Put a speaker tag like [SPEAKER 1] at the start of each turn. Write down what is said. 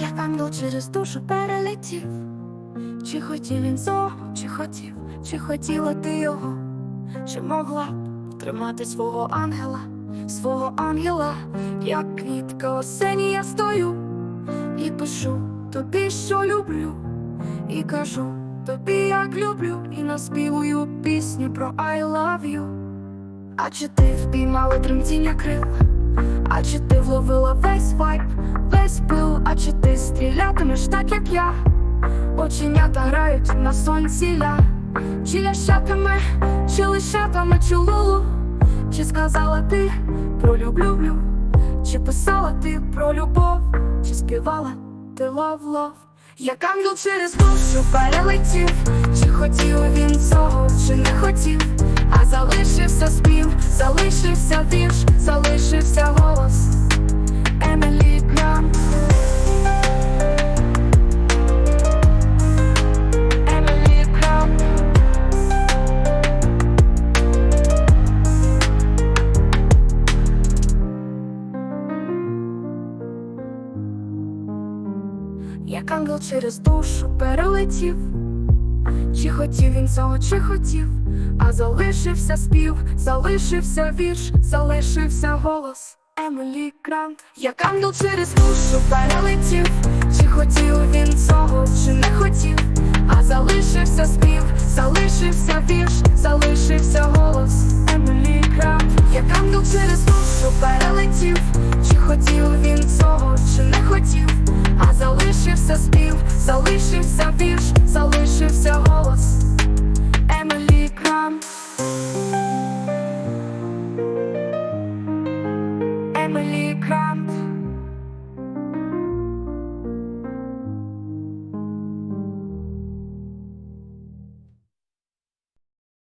[SPEAKER 1] як ангел через душу перелетів. Чи хотів він цього, чи хотів, чи хотіла ти його, чи могла тримати свого ангела, свого ангела, як квітка осені я стою і пишу тобі, що люблю, і кажу тобі, як люблю, і наспівую пісню про I love you. А чи ти впіймала тремтіння крил? А чи ти вловила весь вайб, весь пил, а ти стрілятимеш так, як я? Оченята грають на сонці ля. Чи лящатиме, чи лишатиме чулулу? Чи сказала ти про люблю, чи писала ти про любов, чи співала ти лов лов Як ангел через душу перелетів, чи хотів він цього, чи не хотів, а залишився спів, залишився вірш, залишився Як ангел через душу перелетів, чи хотів він цього, чи хотів, а залишився спів, залишився вірш, залишився голос. Емілі Грант. Як ангел через душу перелетів,